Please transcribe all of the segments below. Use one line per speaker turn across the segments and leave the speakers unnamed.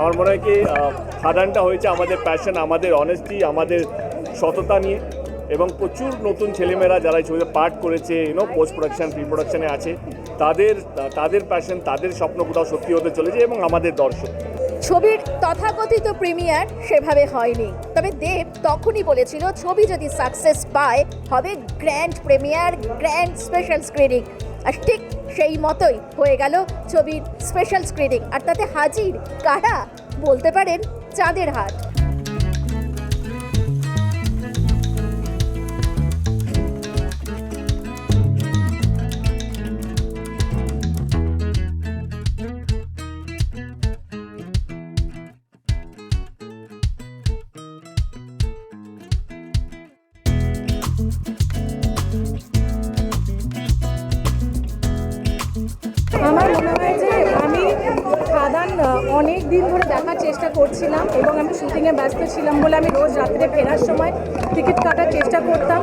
আমার মনে হয় কি খাদানটা হয়েছে আমাদের প্যাশন আমাদের অনেস্টি আমাদের সততা নিয়ে। এবং প্রচুর নতুন ছেলেমেয়েরা যারা এই ছবিতে পার্ট করেছে ইউনো পোস্ট প্রোডাকশন প্রি প্রোডাকশনে আছে, তাদের তাদের প্যাশন তাদের স্বপ্ন কোথাও সত্যি হতে চলেছে এবং আমাদের দর্শক।
ছবির তথাকথিত প্রিমিয়ার সেভাবে হয়নি। তবে দেব তখনই বলেছিল, ছবি যদি সাকসেস পায়, হবে grand premiere grand special screening আর ঠিক সেই মতোই হয়ে গেল ছবির স্পেশাল স্ক্রিনিং আর তাতে হাজির কারা? বলতে পারেন চাঁদের হাট।
আমার মনে হয় যে আমি খাদান অনেক দিন ধরে দেখার চেষ্টা করছিলাম এবং আমি শুটিংয়ে ব্যস্ত ছিলাম বলে আমি রোজ রাত্রে ফেরার সময় টিকিট কাটার চেষ্টা করতাম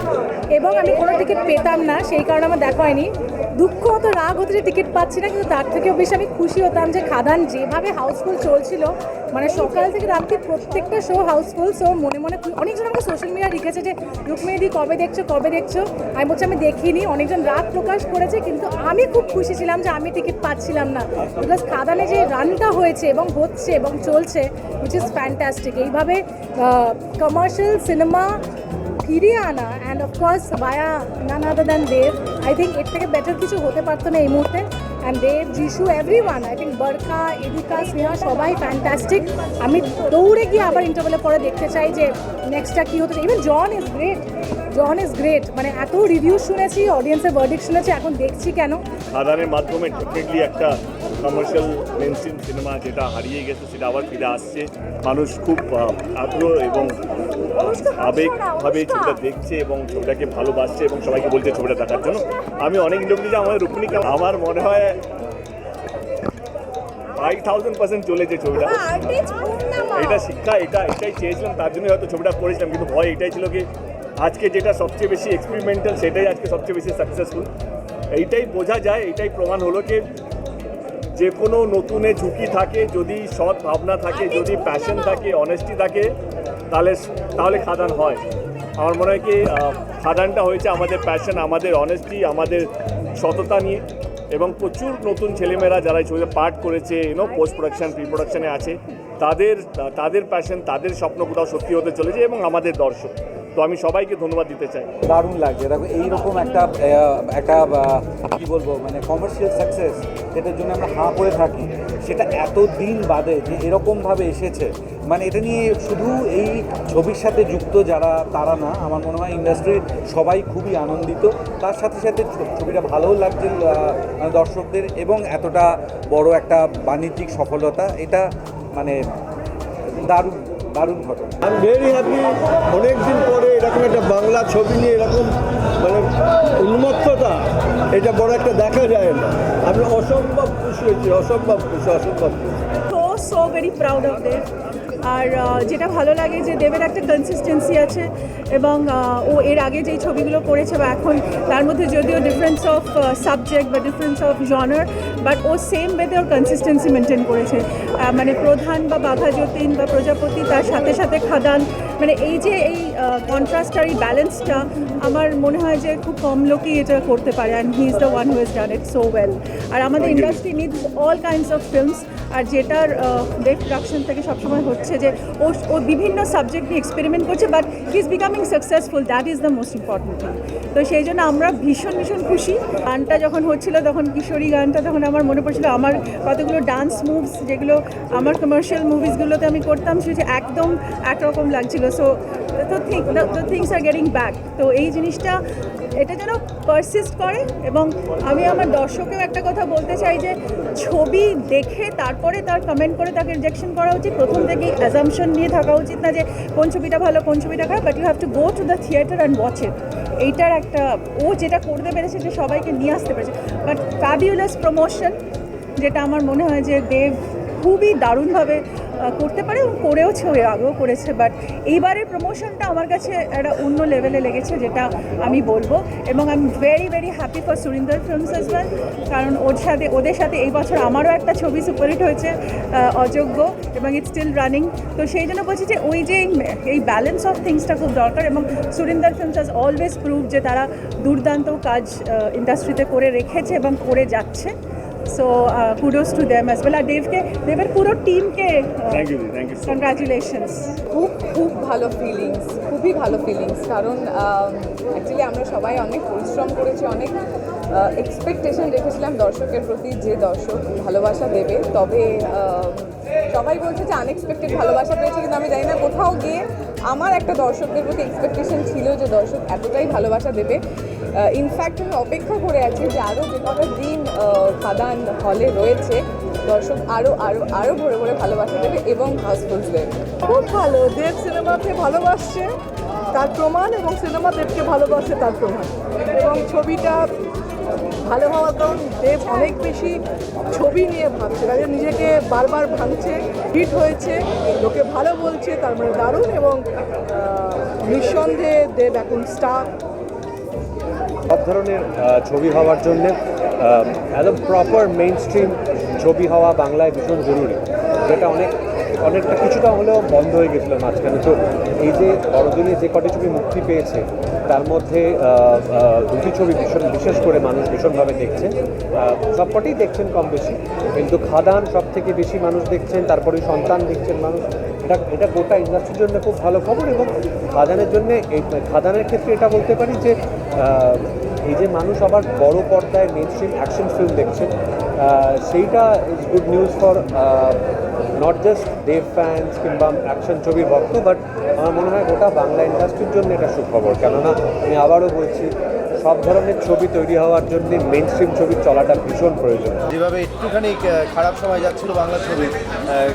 এবং আমি কোনো টিকিট পেতাম না, সেই কারণে আমার দেখা হয়নি। দুঃখ হতো, রাগ হতো যে টিকিট পাচ্ছি না, কিন্তু তার থেকেও বেশি আমি খুশি হতাম যে খাদান যেভাবে হাউসফুল চলছিল মানে সকাল থেকে রাত্রি প্রত্যেকটা শো হাউসফুল সো মনে মনে অনেকজন আমাকে সোশ্যাল মিডিয়া লিখেছে যে রুক্মিণীদি কবে দেখছ কবে দেখছ? আমি বলছি, আমি দেখিনি। অনেকজন রাগ প্রকাশ করেছে, কিন্তু আমি খুব খুশি ছিলাম যে আমি টিকিট পাচ্ছিলাম না। বিকজ খাদানে যে রানটা হয়েছে এবং হচ্ছে এবং চলছে উইচ ইজ ফ্যান্টাস্টিক এইভাবে কমার্শিয়াল সিনেমা ফিরিয়ে আনা and of course by none other than Dev I think এর থেকে বেটার কিছু হতে পারতো না এই মুহূর্তে। And Dev Jisshu every one I think Barkha এদিকা Sneha সবাই ফ্যান্টাস্টিক আমি দৌড়ে গিয়ে আবার ইন্টারভেলে পরে দেখতে চাই যে নেক্সটটা কী হতে even John is great John is great মানে এত রিভিউ শুনেছি অডিয়েন্সের ভার্ডিক শুনেছি, এখন দেখছি কেন।
খাদানের মাধ্যমে ডেফিনেটলি একটা কমার্শিয়াল মেনস্ট্রিম সিনেমা যেটা হারিয়ে গেছে সেটা আবার ফিরে আসছে। মানুষ খুব আগ্রহ এবং আবেগভাবে ছবিটা দেখছে এবং ছবিটাকে ভালোবাসছে এবং সবাইকে বলছে ছবিটা দেখার জন্য। আমি অনেক লোক যে আমাদের রুক্মিণীকে আমার মনে হয় ফাইভ থাউজেন্ড পার্সেন্ট চলেছে ছবিটা। এটা শিক্ষা এটা এটাই চেয়েছিলাম তার জন্য হয়তো ছবিটা করেছিলাম কিন্তু ভয় এটাই ছিল কি আজকে যেটা সবচেয়ে বেশি এক্সপেরিমেন্টাল সেটাই আজকে সবচেয়ে বেশি সাকসেসফুল এইটাই বোঝা যায় এটাই প্রমাণ হলো কি যে কোনো নতুনে ঝুঁকি থাকে যদি সৎ ভাবনা থাকে যদি প্যাশন থাকে অনেস্টি থাকে তাহলে তাহলে খাদান হয়। আমার মনে হয় কি খাদানটা হয়েছে আমাদের প্যাশন আমাদের অনেস্টি আমাদের সততা নিয়ে। এবং প্রচুর নতুন ছেলেমেয়েরা যারা এই ছবিতে পার্ট করেছে ইউনো পোস্ট প্রোডাকশন প্রি প্রোডাকশনে আছে তাদের তাদের প্যাশন তাদের স্বপ্ন কোথাও সত্যি হতে চলেছে এবং আমাদের দর্শক। তো আমি সবাইকে ধন্যবাদ দিতে চাই।
দারুণ লাগছে। দেখো, এইরকম একটা একটা কি বলব মানে কমার্শিয়াল সাকসেস যেটার জন্য আমরা হাঁ করে থাকি, সেটা এত দিন বাদে যে এরকমভাবে এসেছে মানে এটা নিয়ে শুধু এই ছবির সাথে যুক্ত যারা, তারা না, আমার মনে হয় ইন্ডাস্ট্রির সবাই খুবই আনন্দিত। তার সাথে সাথে ছবিটা ভালোও লাগছে মানে দর্শকদের এবং এতটা বড় একটা বাণিজ্যিক সফলতা, এটা মানে দারুণ। দারুণ ঘটনা।
আমি ভেরি হ্যাপি অনেকদিন পরে এরকম একটা বাংলা ছবি নিয়ে এরকম মানে উন্মত্ততা, এটা বড় একটা দেখা যায় না। আমি অসম্ভব খুশি হয়েছি, অসম্ভব খুশি অসম্ভব খুশি।
So so very proud of আর যেটা ভালো লাগে যে দেবের একটা কনসিস্টেন্সি আছে এবং ও এর আগে যেই ছবিগুলো করেছে বা এখন তার মধ্যে যদিও ডিফারেন্স অফ সাবজেক্ট বা ডিফারেন্স অফ জনার বাট ও সেম ওয়েতে ওর কনসিস্টেন্সি মেনটেন করেছে। মানে প্রধান বা বাঘা যতীন বা প্রজাপতি তার সাথে সাথে খাদান মানে এই যে এই কন্ট্রাস্ট আর এই ব্যালেন্সটা আমার মনে হয় যে খুব কম লোকই এটা করতে পারে and he is the one who is done it so well আর আমাদের industry needs all kinds of films আর যেটার দেব প্রোডাকশন থেকে সবসময় হচ্ছে যে ও ও বিভিন্ন সাবজেক্ট নিয়ে এক্সপেরিমেন্ট করছে but he is becoming successful that is the most important thing তো সেই জন্য আমরা ভীষণ ভীষণ খুশি। গানটা যখন হচ্ছিল, তখন কিশোরী গানটা তখন আমার মনে পড়ছিল। আমার কতগুলো ডান্স মুভস যেগুলো আমার কমার্শিয়াল মুভিসগুলোতে আমি করতাম সেটা একদম একরকম লাগছিল। সো তো the things are getting back to এই জিনিসটা, এটা যেন পারসিস্ট করে এবং আমি আমার দর্শকেও একটা কথা বলতে চাই যে ছবি দেখে তারপরে তার কমেন্ট করে তাকে রিজেকশন করা উচিত। প্রথম থেকেই অ্যাজামশন নিয়ে থাকা উচিত না যে কোন ছবিটা ভালো, কোন ছবিটা খারাপ but you have to go to the theatre and watch it এইটার একটা, ও যেটা করতে পেরেছে যে সবাইকে নিয়ে আসতে পেরেছে। বাট ফ্যাবিউলাস প্রমোশন যেটা আমার মনে হয় যে দেব খুবই দারুণভাবে করতে পারে এবং করেওছে আগেও করেছে। বাট এইবারের প্রমোশনটা আমার কাছে একটা অন্য লেভেলে লেগেছে যেটা আমি বলব। এবং I am very very happy for Surinder films as well কারণ ওর সাথে ওদের সাথে এই বছর আমারও একটা ছবি সুপারহিট হয়েছে অযোগ্য এবং ইটস স্টিল রানিং তো সেই জন্য বলছি যে ওই যে এই- ব্যালেন্স অফ থিংসটা খুব দরকার এবং Surinder films has always prove যে তারা দুর্দান্ত কাজ ইন্ডাস্ট্রিতে করে রেখেছে এবং করে যাচ্ছে। So kudos to them as well আর দেবকে দেবের পুরো টিমকে
thank you thank you so
congratulations
খুব খুব ভালো ফিলিংস খুবই ভালো ফিলিংস কারণ অ্যাকচুয়ালি আমরা সবাই অনেক পরিশ্রম করেছি, অনেক এক্সপেকটেশন রেখেছিলাম দর্শকের প্রতি যে দর্শক ভালোবাসা দেবে। তবে সবাই বলছে যে আনএক্সপেক্টেড ভালোবাসা পেয়েছে, কিন্তু আমি জানি না কোথাও গিয়ে আমার একটা দর্শকদের প্রতি এক্সপেকটেশন ছিল যে দর্শক এতটাই ভালোবাসা দেবে। ইনফ্যাক্ট আমি অপেক্ষা করে আছি যে আরও যে কটা দিন খাদান হলে রয়েছে, দর্শক আরও আরও আরও ভরে ভরে ভালোবাসা দেবে এবং হাউসফুলস দেবে।
খুব ভালো, দেব সিনেমাকে ভালোবাসছে, তার প্রমাণ এবং সিনেমা দেবকে ভালোবাসে তার প্রমাণ। এবং ছবিটা ভালো হওয়ার কারণ দেব অনেক বেশি ছবি নিয়ে ভাবছে তাদের নিজেকে বারবার ভাঙছে হিট হয়েছে, লোকে ভালো বলছে, তার মানে দারুণ এবং নিঃসন্দেহে দেব এখন স্টার
সব ধরনের ছবি হওয়ার জন্য একদম প্রপার মেইন স্ট্রিম ছবি হওয়া বাংলায় ভীষণ জরুরি, যেটা অনেক অনেকটা কিছুটা হলেও বন্ধ হয়ে গেছিল মাঝখানে। তো এই যে বড়দিনে যে কটি ছবি মুক্তি পেয়েছে তার মধ্যে দুটি ছবি ভীষণ বিশেষ করে মানুষ ভীষণভাবে দেখছে আহ, সবকটিই দেখছেন কম বেশি কিন্তু খাদান সব থেকে বেশি মানুষ দেখছেন তারপরে সন্তান দেখছেন মানুষ। এটা এটা গোটা ইন্ডাস্ট্রির জন্য খুব ভালো খবর এবং খাদানের জন্য এই খাদানের ক্ষেত্রে এটা বলতে পারি যে এই যে মানুষ আবার বড় পর্দায় মেন স্ট্রিম অ্যাকশন ফিল্ম দেখছেন সেইটা is good news for not just Dev fans কিংবা অ্যাকশন ছবির ভক্ত বাট আমার মনে হয় গোটা বাংলা ইন্ডাস্ট্রির জন্য এটা সুখবর। কেননা আমি আবারও বলছি সব ধরনের ছবি তৈরি হওয়ার জন্য মেন স্ট্রিম ছবি চলাটা ভীষণ প্রয়োজন।
যেভাবে একটুখানি খারাপ সময় যাচ্ছিল বাংলা ছবি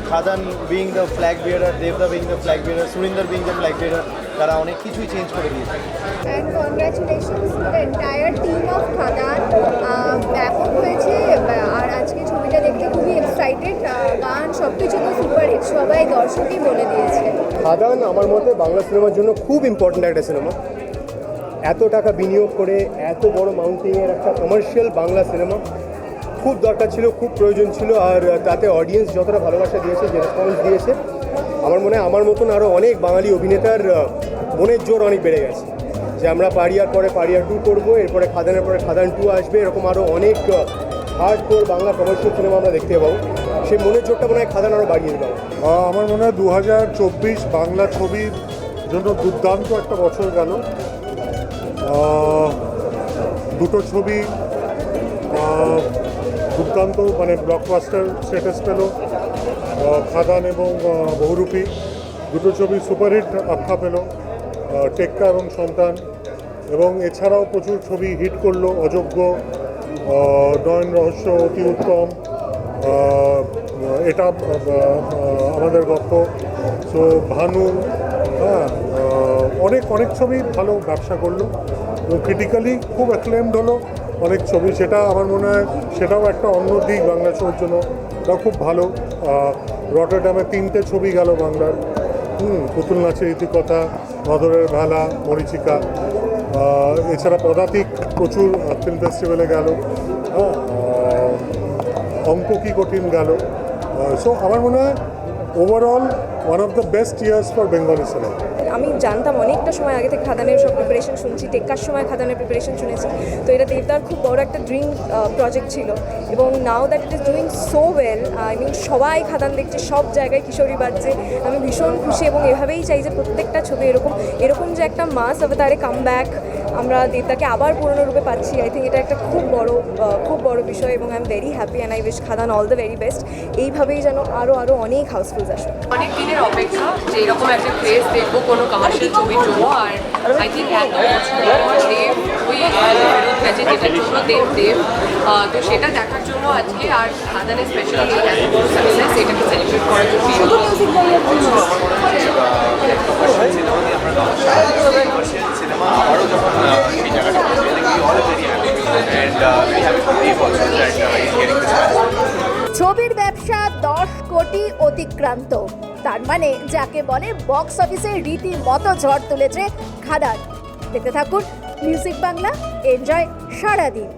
Khadaan being the flag bear bearer দেবদা being the flag bearer Surinder being the flag bearer তারা অনেক কিছুই চেঞ্জ করে দিয়েছে।
And congratulations to the entire team of Khadaan ব্যাপক হয়েছে আহ, আর আজকে ছবিটা দেখতে খুবই এক্সাইটেড গান সব কিছু তো সুপার হিট সবাই দর্শকই বলে দিয়েছে।
খাদান আমার মতে বাংলা সিনেমার জন্য খুব ইম্পর্ট্যান্ট একটা সিনেমা। এত টাকা বিনিয়োগ করে এত বড় মাউন্টিংয়ের একটা কমার্শিয়াল বাংলা সিনেমা। খুব দরকার ছিল, খুব প্রয়োজন ছিল, আর তাতে অডিয়েন্স যতটা ভালোবাসা দিয়েছে, যে রেসপন্স দিয়েছে, আমার মনে হয় আমার মতন আরও অনেক বাঙালি অভিনেতার মনের জোর অনেক বেড়ে গেছে। যে আমরা পারিয়ার পরে পারিয়ার টু করব, এরপরে খাদানের পরে খাদান টু আসবে, এরকম আরও অনেক hardcore Bangla commercial cinema আমরা দেখতে পাবো। সেই মনের জোরটা মনে হয় খাদান আরও বাড়িয়ে দেবে।
আমার মনে হয় দু হাজার চব্বিশ বাংলা ছবির জন্য দুর্দান্ত একটা বছর গেল। দুটো ছবি দুর্দান্ত মানে ব্লকবাস্টার স্ট্যাটাস পেল। খাদান এবং বহুরূপী। দুটো ছবি সুপারহিট আখ্যা পেল টেক্কা এবং সন্তান। এবং এছাড়াও প্রচুর ছবি হিট করল অযোগ্য নয়ন রহস্য অতি উত্তম। এটা আমাদের গল্প সো ভানু হ্যাঁ অনেক অনেক ছবি ভালো ব্যবসা করল। এবং ক্রিটিক্যালি খুব অ্যাক্লেমড হলো অনেক ছবি। সেটা আমার মনে হয় সেটাও একটা অন্য দিক বাংলা ছবির জন্য। ওটাও খুব ভালো। রটারডামে তিনটে ছবি গেল বাংলার। হুম, পুতুল নাচের ইতিকথা নদরের ভেলা মরিচিকা। এছাড়া পদাতিক প্রচুর ফিল্ম ফেস্টিভ্যালে গেল। অঙ্ক কি কঠিন গেল। সো আমার মনে হয় overall one of the best years for Bengali cinema
আমি জানতাম অনেকটা সময় আগে থেকে খাদানের সব প্রিপারেশন শুনছি, টেক্কার সময় খাদানের প্রিপারেশন শুনেছি। তো এটা দেবদার খুব বড় একটা ড্রিম প্রজেক্ট ছিল। এবং now that it is doing so well I mean সবাই খাদান দেখছে, সব জায়গায় কিশোরী বাজছে আমি ভীষণ খুশি এবং এভাবেই চাই যে প্রত্যেকটা ছবি এরকম এরকম যে একটা মাস অবতারে কাম ব্যাক আমরা দেবদাকে আবার পুরনো রূপে পাচ্ছি। আই থিঙ্ক এটা একটা খুব বড় খুব বড় বিষয় এবং I am very happy and I wish Khadaan all the very best এইভাবেই যেন আরও আরও অনেক হাউসফুলস আসে
অনেক দিনের অপেক্ষা যে এরকম একটা ফেস দেখব কোনো কমার্শিয়াল ছবির জন্য, আর আই থিঙ্ক এত বছর পর দেব ওই ফেরত গেছে যেটার জন্য দেব দেব আহ, তো সেটা দেখার জন্য আজকে আর খাদানে স্পেশালি এই এত বড় সাকসেস এটাকে সেলিব্রেট করার জন্য
সিনেমা আবারও যখন সেই জায়গাটা পৌঁছে গেলে all very happy and very happy for এই বছর দ্যাট ইজ গেটিং দিস
ছবির ব্যবসা দশ কোটি অতিক্রান্ত। তার মানে যাকে বলে বক্স অফিসে রীতিমতো ঝড় তুলেছে খাদার দেখতে থাকুন মিউজিক বাংলা এনজয় সারাদিন।